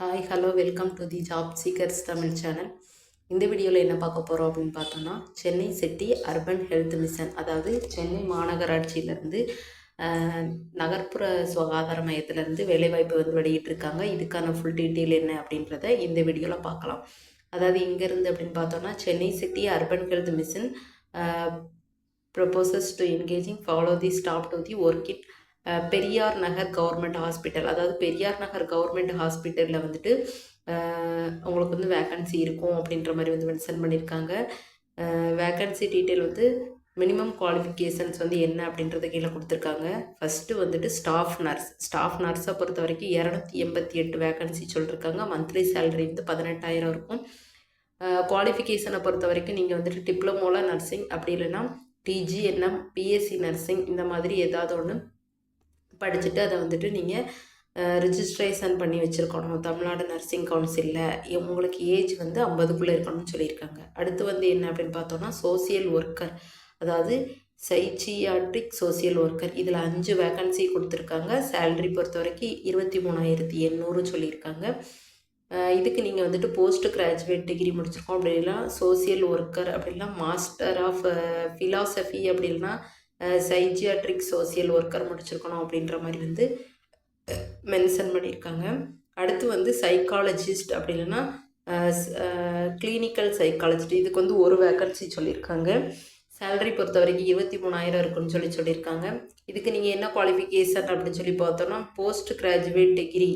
Hi hello welcome to the job seekers Tamil channel இந்த வீடியோவில் என்ன பார்க்க போகிறோம் அப்படின்னு பார்த்தோம்னா Chennai city urban health mission அதாவது சென்னை மாநகராட்சியிலேருந்து நகர்ப்புற சுகாதார மையத்திலேருந்து வேலைவாய்ப்பு வந்து வெளியிட்டிருக்காங்க. இதுக்கான ஃபுல் டீட்டெயில் என்ன அப்படின்றத இந்த வீடியோவில் பார்க்கலாம். அதாவது இங்கேருந்து அப்படின்னு பார்த்தோம்னா Chennai city urban health mission proposes to engaging follow the staff to the work it Periyar Nagar government hospital அதாவது பெரியார் நகர் கவர்மெண்ட் ஹாஸ்பிட்டலில் வந்துட்டு உங்களுக்கு வந்து வேக்கன்சி இருக்கும் அப்படின்ற மாதிரி வந்து மென்ஷன் பண்ணியிருக்காங்க வேக்கன்சி டீட்டெயில் வந்து மினிமம் குவாலிஃபிகேஷன்ஸ் வந்து என்ன அப்படின்றத கீழே கொடுத்துருக்காங்க. ஃபஸ்ட்டு வந்துட்டு ஸ்டாஃப் நர்ஸ். ஸ்டாஃப் நர்ஸை பொறுத்த வரைக்கும் இரநூத்தி எண்பத்தி எட்டு வேக்கன்சி சொல்லியிருக்காங்க மந்த்லி சேலரி வந்து பதினெட்டாயிரம் இருக்கும். குவாலிஃபிகேஷனை பொறுத்த வரைக்கும் நீங்கள் வந்துட்டு டிப்ளமோவில் நர்சிங் அப்படி இல்லைன்னா டிஜிஎன்எம் பிஎஸ்சி நர்சிங் இந்த மாதிரி ஏதாவது ஒன்று படிச்சுட்டு அதை வந்துட்டு நீங்கள் ரிஜிஸ்ட்ரேஷன் பண்ணி வச்சுருக்கணும். தமிழ்நாடு நர்சிங் கவுன்சிலில் உங்களுக்கு ஏஜ் வந்து ஐம்பதுக்குள்ளே இருக்கணும்னு சொல்லியிருக்காங்க. அடுத்து வந்து என்ன அப்படின்னு பார்த்தோம்னா சோசியல் ஒர்க்கர் அதாவது சைச்சியாட்ரிக் சோசியல் ஒர்க்கர் இதில் அஞ்சு வேக்கன்சி கொடுத்துருக்காங்க. சேலரி பொறுத்த வரைக்கும் இருபத்தி மூணாயிரத்தி எண்ணூறு சொல்லியிருக்காங்க. இதுக்கு நீங்கள் வந்துட்டு போஸ்ட் கிராஜுவேட் டிகிரி முடிச்சிருக்கோம் அப்படின்னா சோசியல் ஒர்க்கர் அப்படின்னா மாஸ்டர் ஆஃப் ஃபிலாசபி அப்படின்னா சைஜியாட்ரிக் சோசியல் ஒர்க்கர் முடிச்சிருக்கணும் அப்படின்ற மாதிரி வந்து மென்ஷன் பண்ணியிருக்காங்க. அடுத்து வந்து சைக்காலஜிஸ்ட் அப்படி இல்லைன்னா கிளினிக்கல் சைக்காலஜிஸ்ட் இதுக்கு வந்து ஒரு வேக்கன்சி சொல்லியிருக்காங்க. சேலரி பொறுத்த வரைக்கும் இருபத்தி மூணாயிரம் இருக்குன்னு சொல்லி சொல்லியிருக்காங்க. இதுக்கு நீங்கள் என்ன குவாலிஃபிகேஷன் அப்படின்னு சொல்லி பார்த்தோன்னா post graduate degree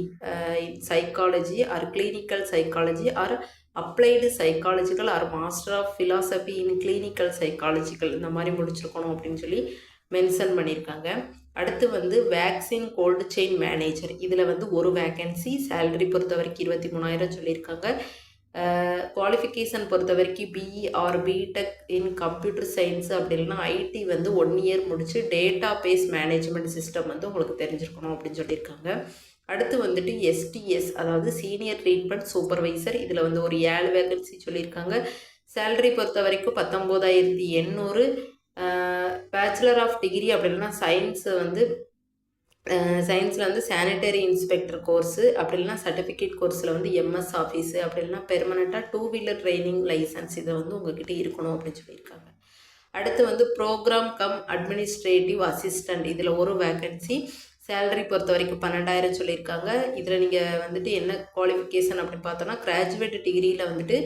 psychology or clinical psychology or applied psychological or master of philosophy in clinical psychological இந்த மாதிரி முடிச்சிருக்கணும் அப்படின்னு சொல்லி மென்ஷன் பண்ணியிருக்காங்க. அடுத்து வந்து வேக்சின் கோல்டு செயின் மேனேஜர் இதில் வந்து ஒரு வேக்கன்சி சேலரி பொறுத்த வரைக்கும் இருபத்தி மூணாயிரம் சொல்லியிருக்காங்க. குவாலிஃபிகேஷன் பொறுத்த வரைக்கும் BE or BTech in computer science அப்படி இல்லைன்னா ஐடி வந்து ஒன் இயர் முடிச்சு டேட்டா பேஸ் மேனேஜ்மெண்ட் சிஸ்டம் வந்து உங்களுக்கு தெரிஞ்சிருக்கணும் அப்படின்னு சொல்லியிருக்காங்க. அடுத்து வந்துட்டு எஸ்டிஎஸ் அதாவது சீனியர் ட்ரீட்மெண்ட் சூப்பர்வைசர் இதில் வந்து ஒரு ஏழு வேகன்சி சொல்லியிருக்காங்க. சேலரி பொறுத்த வரைக்கும் பத்தொம்போதாயிரத்தி எண்ணூறு. பேச்சுலர் ஆஃப் டிகிரி அப்படின்னா சயின்ஸு வந்து சயின்ஸில் வந்து சானிட்டரி இன்ஸ்பெக்டர் கோர்ஸு அப்படி இல்லைனா சர்டிஃபிகேட் கோர்ஸில் வந்து எம்எஸ் ஆஃபீஸு அப்படி இல்லைனா பெர்மனெண்ட்டாக டூ வீலர் ட்ரைனிங் லைசன்ஸ் இதை வந்து உங்ககிட்ட இருக்கணும் அப்படின்னு சொல்லியிருக்காங்க. அடுத்து வந்து ப்ரோக்ராம் கம் அட்மினிஸ்ட்ரேட்டிவ் அசிஸ்டண்ட் இதில் ஒரு வேக்கன்சி சேலரி பொறுத்த வரைக்கும் பன்னெண்டாயிரம் சொல்லியிருக்காங்க. இதில் நீங்கள் வந்துட்டு என்ன குவாலிஃபிகேஷன் அப்படின்னு பார்த்தோன்னா கிராஜுவேட் டிகிரியில் வந்துட்டு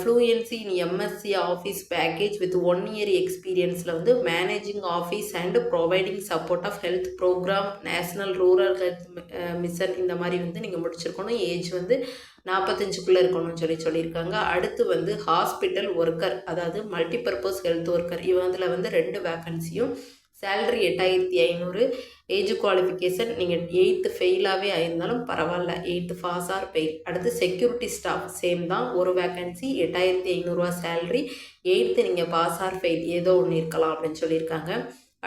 fluency in MS office package with one year எக்ஸ்பீரியன்ஸில் வந்து managing office and providing support of health program national rural health mission இந்த மாதிரி வந்து நீங்கள் முடிச்சிருக்கணும். ஏஜ் வந்து நாற்பத்தஞ்சுக்குள்ளே இருக்கணும்னு சொல்லி சொல்லியிருக்காங்க. அடுத்து வந்து ஹாஸ்பிட்டல் ஒர்க்கர் அதாவது மல்டிபர்பஸ் ஹெல்த் ஒர்க்கர் இவந்தில் வந்து ரெண்டு வேக்கன்சியும் சேல்ரி எட்டாயிரத்தி ஐநூறு ஏஜ் குவாலிஃபிகேஷன் நீங்கள் எயித்து ஃபெயிலாகவே ஆயிருந்தாலும் பரவாயில்ல. எயித்து பாஸ் ஆர் ஃபெயில் அடுத்து செக்யூரிட்டி ஸ்டாஃப் சேம் தான். ஒரு வேக்கன்சி எட்டாயிரத்தி ஐநூறுரூவா சேல்ரி எயித்து நீங்கள் பாஸ் ஆர் ஃபெயில் ஏதோ ஒன்று இருக்கலாம் அப்படின்னு சொல்லியிருக்காங்க.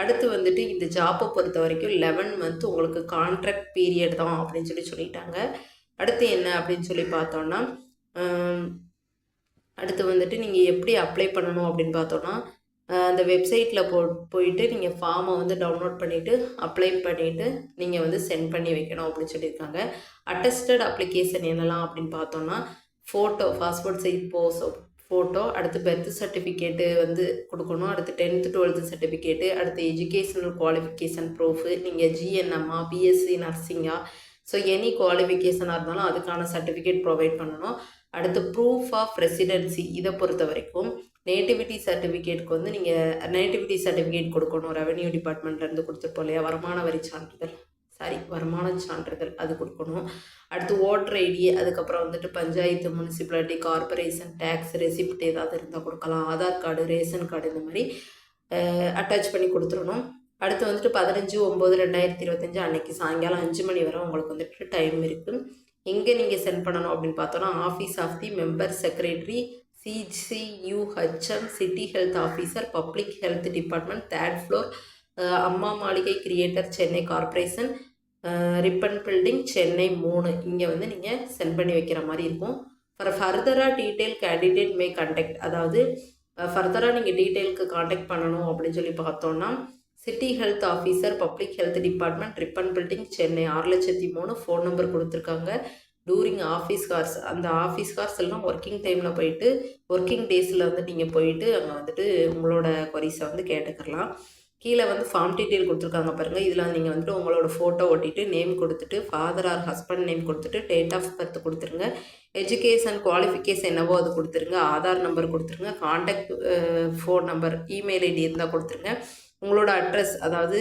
அடுத்து வந்துட்டு இந்த ஜாப்பை பொறுத்த வரைக்கும் லெவன் மந்த் உங்களுக்கு கான்ட்ராக்ட் பீரியட் தான் அப்படின்னு சொல்லி சொல்லிட்டாங்க. அடுத்து என்ன அப்படின்னு சொல்லி பார்த்தோன்னா அடுத்து வந்துட்டு நீங்கள் எப்படி அப்ளை பண்ணணும் அப்படின்னு பார்த்தோன்னா அந்த வெப்சைட்டில் போ போயிட்டு நீங்கள் ஃபார்மை வந்து டவுன்லோட் பண்ணிவிட்டு அப்ளை பண்ணிவிட்டு நீங்கள் வந்து சென்ட் பண்ணி வைக்கணும் அப்படின்னு சொல்லியிருக்காங்க. அட்டஸ்டட் அப்ளிகேஷன் என்னலாம் அப்படின்னு பார்த்தோன்னா photo passport size pose photo அடுத்து பெர்த் சர்டிஃபிகேட்டு வந்து கொடுக்கணும். அடுத்து டென்த்து டுவெல்த்து சர்டிஃபிகேட்டு அடுத்து எஜுகேஷனல் குவாலிஃபிகேஷன் ப்ரூஃபு நீங்கள் ஜிஎன்எம்மா பிஎஸ்சி நர்சிங்கா ஸோ எனி குவாலிஃபிகேஷனாக இருந்தாலும் அதுக்கான சர்டிஃபிகேட் ப்ரொவைட் பண்ணணும். அடுத்து ப்ரூஃப் ஆஃப் ரெசிடென்சி இதை பொறுத்த வரைக்கும். நேட்டிவிட்டி சர்டிஃபிகேட்க்கு வந்து நீங்கள் நேட்டிவிட்டி சர்டிஃபிகேட் கொடுக்கணும். ரெவென்யூ டிபார்ட்மெண்ட்லேருந்து கொடுத்துருப்போம் இல்லையா வருமான வரி சான்றிதழ். சாரி வருமான சான்றிதழ் அது கொடுக்கணும். அடுத்து ஓட்டர் ஐடி அதுக்கப்புறம் வந்துட்டு panchayat municipality corporation tax receipt ஏதாவது இருந்தால் கொடுக்கலாம். ஆதார் கார்டு ரேஷன் கார்டு இந்த மாதிரி அட்டாச் பண்ணி கொடுத்துடணும். அடுத்து வந்துட்டு பதினஞ்சு ஒம்பது ரெண்டாயிரத்தி இருபத்தஞ்சு அன்னைக்கு சாயங்காலம் அஞ்சு மணி வரை உங்களுக்கு வந்துட்டு டைம் இருக்குது எங்கே நீங்கள் சென்ட் பண்ணணும் அப்படின்னு பார்த்தோன்னா office of the member secretary CCUHM city health officer public health department third floor Amma Maaligai greater Chennai corporation Ripon building Chennai மூணு. இங்கே வந்து நீங்கள் சென்ட் பண்ணி வைக்கிற மாதிரி இருக்கும். ஃபார் ஃபர்தராக டீட்டெயில் கேண்டிடேட் மே கண்டெக்ட் அதாவது ஃபர்தராக நீங்கள் டீட்டெயிலுக்கு காண்டாக்ட் பண்ணணும் அப்படின்னு சொல்லி பார்த்தோன்னா city health officer public health department Ripon building Chennai ஆறு லட்சத்தி மூணு ஃபோன் நம்பர் கொடுத்துருக்காங்க. டூரிங் ஆஃபீஸ் ஹார்ஸ் அந்த ஆஃபீஸ் ஹார்ஸ் எல்லாம் ஒர்க்கிங் டைமில் போயிட்டு ஒர்க்கிங் டேஸில் வந்து நீங்கள் போயிட்டு அங்கே வந்துட்டு உங்களோட கொரிஸை வந்து கேட்டுக்கலாம். கீழே வந்து ஃபார்ம் டீட்டெயில் கொடுத்துருக்காங்க பாருங்கள் இதில் நீங்கள் வந்துட்டு உங்களோட ஃபோட்டோ ஒட்டிட்டு நேம் கொடுத்துட்டு ஃபாதர் ஆர் ஹஸ்பண்ட் நேம் கொடுத்துட்டு டேட் ஆஃப் பர்த் கொடுத்துருங்க. எஜுகேஷன் குவாலிஃபிகேஷன் என்னவோ அது கொடுத்துருங்க. ஆதார் நம்பர் கொடுத்துருங்க. Contact phone number email ID இருந்தால் கொடுத்துருங்க. உங்களோட அட்ரஸ் அதாவது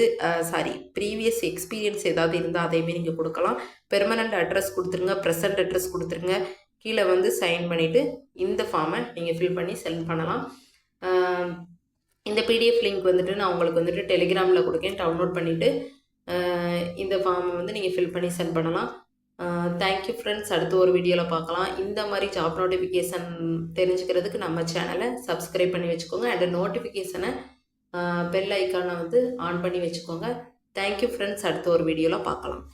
சாரி ப்ரீவியஸ் எக்ஸ்பீரியன்ஸ் ஏதாவது இருந்தால் அதையுமே நீங்கள் கொடுக்கலாம். பெர்மனண்ட் அட்ரஸ் கொடுத்துருங்க ப்ரெசன்ட் அட்ரஸ் கொடுத்துருங்க. கீழே வந்து சைன் பண்ணிவிட்டு இந்த ஃபார்மை நீங்கள் ஃபில் பண்ணி சென்ட் பண்ணலாம். இந்த பிடிஎஃப் லிங்க் வந்துட்டு நான் உங்களுக்கு வந்துட்டு டெலிகிராமில் கொடுக்கேன். டவுன்லோட் பண்ணிவிட்டு இந்த ஃபார்மை வந்து நீங்கள் ஃபில் பண்ணி சென்ட் பண்ணலாம். தேங்க்யூ ஃப்ரெண்ட்ஸ் அடுத்த ஒரு வீடியோவில் பார்க்கலாம். இந்த மாதிரி ஜாப் நோட்டிஃபிகேஷன் தெரிஞ்சுக்கிறதுக்கு நம்ம சேனலை சப்ஸ்கிரைப் பண்ணி வச்சுக்கோங்க. அண்ட் நோட்டிஃபிகேஷனை பெல் ஐக்கானை வந்து ஆன் பண்ணி வச்சுக்கோங்க. தேங்க்யூ ஃப்ரெண்ட்ஸ் அடுத்த ஒரு வீடியோவில் பார்க்கலாம்.